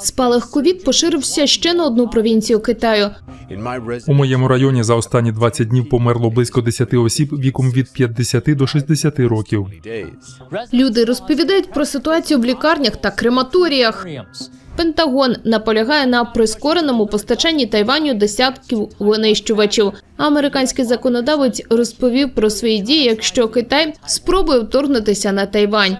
Спалах ковід поширився ще на одну провінцію Китаю. У моєму районі за останні 20 днів померло близько 10 осіб віком від 50 до 60 років. Люди розповідають про ситуацію в лікарнях та крематоріях. Пентагон наполягає на прискореному постачанні Тайваню десятків винищувачів. Американський законодавець розповів про свої дії, якщо Китай спробує вторгнутися на Тайвань.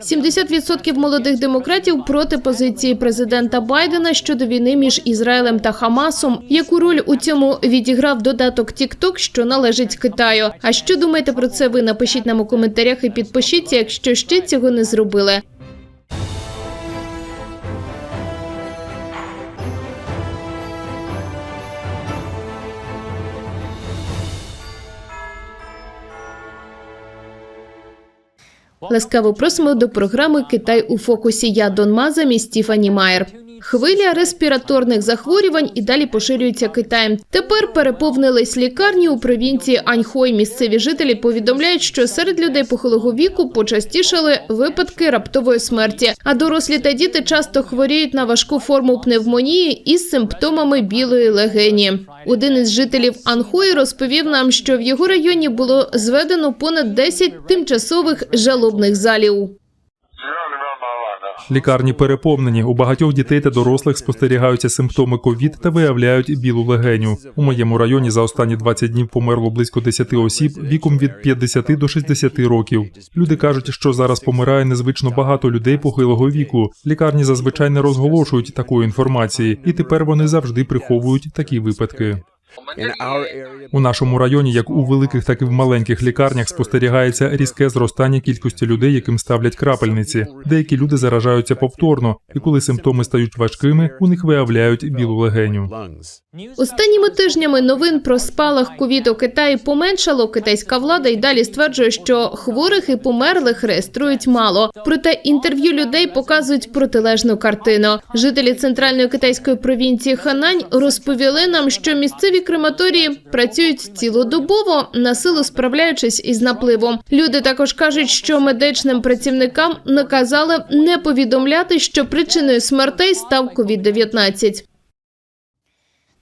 70% молодих демократів проти позиції президента Байдена щодо війни між Ізраїлем та Хамасом. Яку роль у цьому відіграв додаток TikTok, що належить Китаю? А що думаєте про це? Ви напишіть нам у коментарях і підпишіться, якщо ще цього не зробили. Ласкаво просимо до програми Китай у фокусі. Я Дон Маза і Стіфані Майер. Хвиля респіраторних захворювань і далі поширюється Китаєм. Тепер переповнились лікарні у провінції Аньхой. Місцеві жителі повідомляють, що серед людей похилого віку почастішали випадки раптової смерті. А дорослі та діти часто хворіють на важку форму пневмонії із симптомами білої легені. Один із жителів Анхої розповів нам, що в його районі було зведено понад 10 тимчасових жалобних залів. Лікарні переповнені. У багатьох дітей та дорослих спостерігаються симптоми ковід та виявляють білу легеню. У моєму районі за останні 20 днів померло близько 10 осіб віком від 50 до 60 років. Люди кажуть, що зараз помирає незвично багато людей похилого віку. Лікарні зазвичай не розголошують такої інформації, і тепер вони завжди приховують такі випадки. У нашому районі, як у великих, так і в маленьких лікарнях, спостерігається різке зростання кількості людей, яким ставлять крапельниці. Деякі люди заражаються повторно, і коли симптоми стають важкими, у них виявляють білу легеню. Останніми тижнями новин про спалах ковід у Китаї поменшало. Китайська влада й далі стверджує, що хворих і померлих реєструють мало. Проте інтерв'ю людей показують протилежну картину. Жителі центральної китайської провінції Ханань розповіли нам, що місцеві крематорії працюють цілодобово, на силу справляючись із напливом. Люди також кажуть, що медичним працівникам наказали не повідомляти, що причиною смертей став ковід 19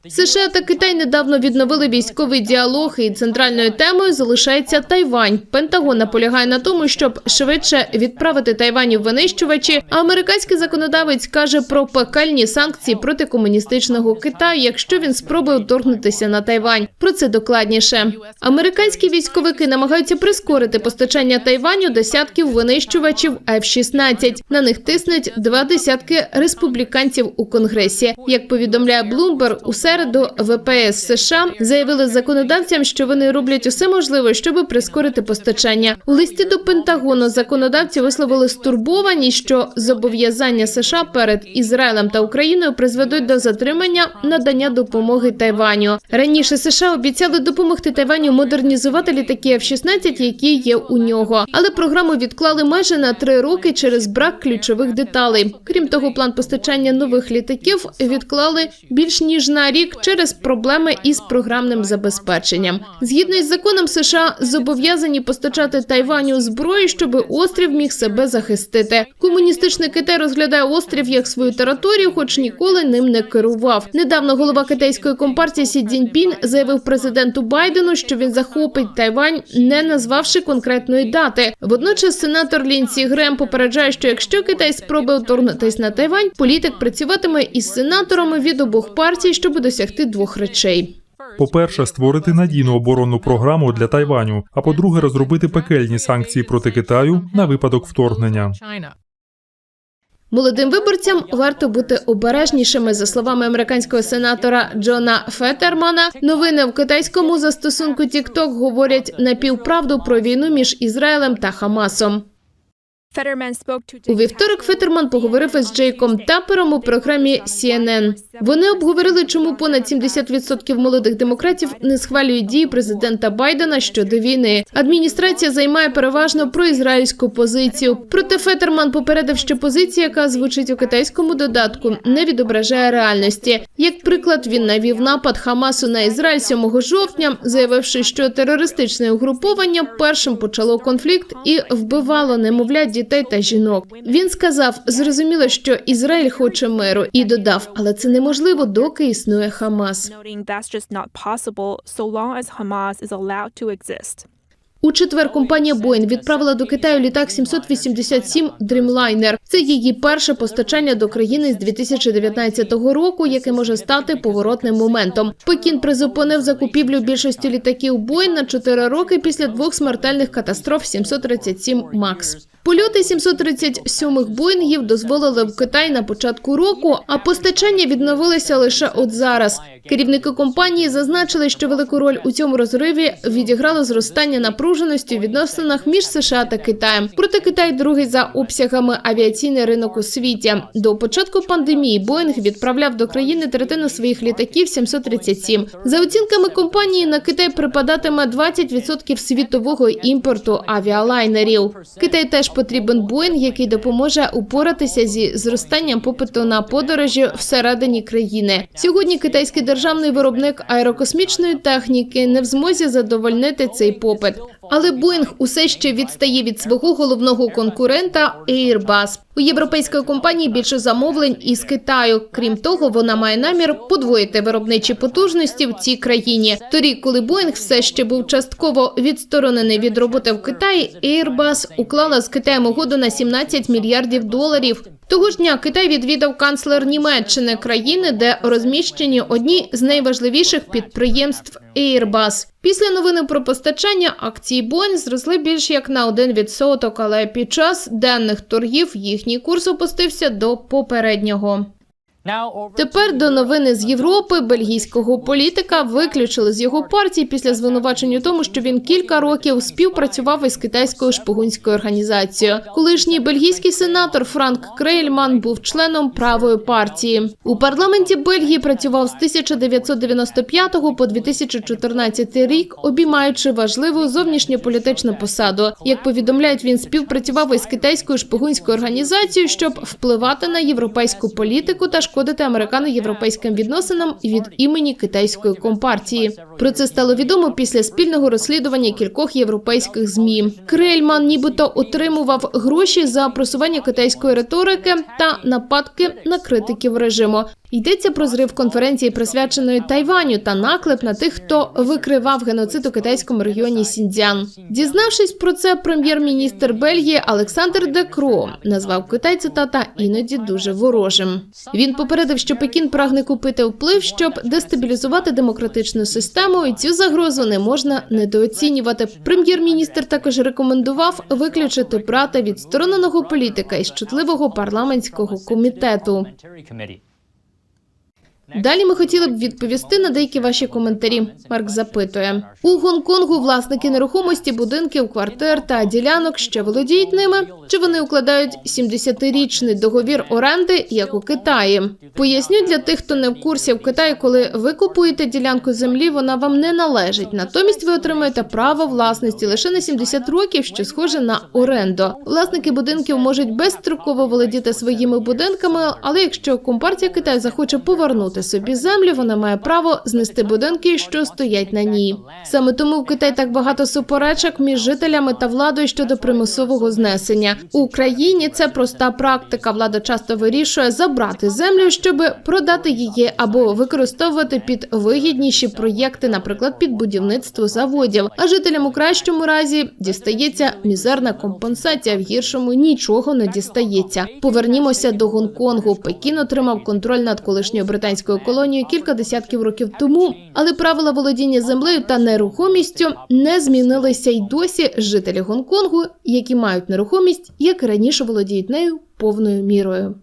США та Китай недавно відновили військовий діалог, і центральною темою залишається Тайвань. Пентагон наполягає на тому, щоб швидше відправити Тайваню винищувачі. А американський законодавець каже про пекельні санкції проти комуністичного Китаю, якщо він спробує вторгнутися на Тайвань. Про це докладніше. Американські військовики намагаються прискорити постачання Тайваню десятків винищувачів F-16. На них тиснуть два десятки республіканців у конгресі. Як повідомляє Bloomberg, у середу ВПС США заявили законодавцям, що вони роблять усе можливе, щоб прискорити постачання. У листі до Пентагону законодавці висловили стурбованість, що зобов'язання США перед Ізраїлем та Україною призведуть до затримання надання допомоги Тайваню. Раніше США обіцяли допомогти Тайваню модернізувати літаки F-16, які є у нього, але програму відклали майже на три роки через брак ключових деталей. Крім того, план постачання нових літаків відклали більш ніж на рік через проблеми із програмним забезпеченням. Згідно із законом, США зобов'язані постачати Тайваню зброю, щоб острів міг себе захистити. Комуністичний Китай розглядає острів як свою територію, хоч ніколи ним не керував. Недавно голова китайської компартії Сі Цзіньпін заявив президенту Байдену, що він захопить Тайвань, не назвавши конкретної дати. Водночас сенатор Лінсі Грем попереджає, що якщо Китай спробує вторгнутись на Тайвань, політик працюватиме із сенаторами від обох партій, щоб досягти двох речей. По-перше, створити надійну оборонну програму для Тайваню, а по-друге, розробити пекельні санкції проти Китаю на випадок вторгнення. Молодим виборцям варто бути обережнішими, за словами американського сенатора Джона Фетермана. Новини в китайському застосунку TikTok говорять напівправду про війну між Ізраїлем та Хамасом. У вівторок Фетерман поговорив із Джейком Тапером у програмі CNN. Вони обговорили, чому понад 70% молодих демократів не схвалюють дії президента Байдена щодо війни. Адміністрація займає переважно проізраїльську позицію. Проте Фетерман попередив, що позиція, яка звучить у китайському додатку, не відображає реальності. Як приклад, він навів напад Хамасу на Ізраїль 7 жовтня, заявивши, що терористичне угруповання першим почало конфлікт і вбивало немовлят дітей дітей та жінок. Він сказав: зрозуміло, що Ізраїль хоче миру, і додав, але це неможливо, доки існує Хамас. У четвер компанія Boeing відправила до Китаю літак 787 Dreamliner. Це її перше постачання до країни з 2019 року, яке може стати поворотним моментом. Пекін призупинив закупівлю більшості літаків Boeing на 4 роки після двох смертельних катастроф 737 MAX. Польоти 737-х Боїнгів дозволили в Китай на початку року, а постачання відновилися лише от зараз. Керівники компанії зазначили, що велику роль у цьому розриві відіграло зростання напруженості у відносинах між США та Китаєм. Проте Китай другий за обсягами авіаційний ринок у світі. До початку пандемії Боїнг відправляв до країни третину своїх літаків 737. За оцінками компанії на Китай припадатиме 20% світового імпорту авіалайнерів. Китай теж потрібен Боїнг, який допоможе упоратися зі зростанням попиту на подорожі всередині країни. Сьогодні китайський державний виробник аерокосмічної техніки не в змозі задовольнити цей попит. Але Боїнг усе ще відстає від свого головного конкурента Airbus. У європейської компанії більше замовлень із Китаю. Крім того, вона має намір подвоїти виробничі потужності в цій країні. Торік, коли Боїнг все ще був частково відсторонений від роботи в Китаї, Airbus уклала з Китаєм угоду на 17 мільярдів доларів. Того ж дня Китай відвідав канцлер Німеччини країни, де розміщені одні з найважливіших підприємств Airbus. Після новини про постачання акції Boeing зросли більш як на 1%, але під час денних торгів їхній курс опустився до попереднього. Тепер до новини з Європи бельгійського політика виключили з його партії після звинувачень у тому, що він кілька років співпрацював із китайською шпигунською організацією. Колишній бельгійський сенатор Франк Крейльман був членом правої партії. У парламенті Бельгії працював з 1995 по 2014 рік, обіймаючи важливу зовнішньополітичну посаду. Як повідомляють, він співпрацював із китайською шпигунською організацією, щоб впливати на європейську політику та шкодити американо-європейським відносинам від імені китайської компартії. Про це стало відомо після спільного розслідування кількох європейських змі. Крельман нібито отримував гроші за просування китайської риторики та нападки на критиків режиму. Йдеться про зрив конференції, присвяченої Тайваню, та наклеп на тих, хто викривав геноцид у китайському регіоні Сіндзян. Дізнавшись про це, прем'єр-міністр Бельгії Олександр Декро назвав Китай цитата іноді дуже ворожим. Він попередив, що Пекін прагне купити вплив, щоб дестабілізувати демократичну систему, і цю загрозу не можна недооцінювати. Прем'єр-міністр також рекомендував виключити брата відстороненого політика із чутливого парламентського комітету. Далі ми хотіли б відповісти на деякі ваші коментарі. Марк запитує у Гонконгу власники нерухомості, будинків, квартир та ділянок ще володіють ними. Чи вони укладають 70-річний договір оренди, як у Китаї? Поясню для тих, хто не в курсі в Китаї, коли ви купуєте ділянку землі, вона вам не належить. Натомість ви отримаєте право власності лише на 70 років, що схоже на оренду. Власники будинків можуть безстроково володіти своїми будинками, але якщо компартія Китаю захоче повернути собі землю, вона має право знести будинки, що стоять на ній. Саме тому в Китаї так багато суперечок між жителями та владою щодо примусового знесення. У Україні це проста практика. Влада часто вирішує забрати землю, щоб продати її або використовувати під вигідніші проєкти, наприклад, під будівництво заводів. А жителям у кращому разі дістається мізерна компенсація, в гіршому нічого не дістається. Повернімося до Гонконгу. Пекін отримав контроль над колишньою британською колонією кілька десятків років тому, але правила володіння землею та нерухомістю не змінилися й досі. Жителі Гонконгу, які мають нерухомість, як і раніше володіють нею повною мірою.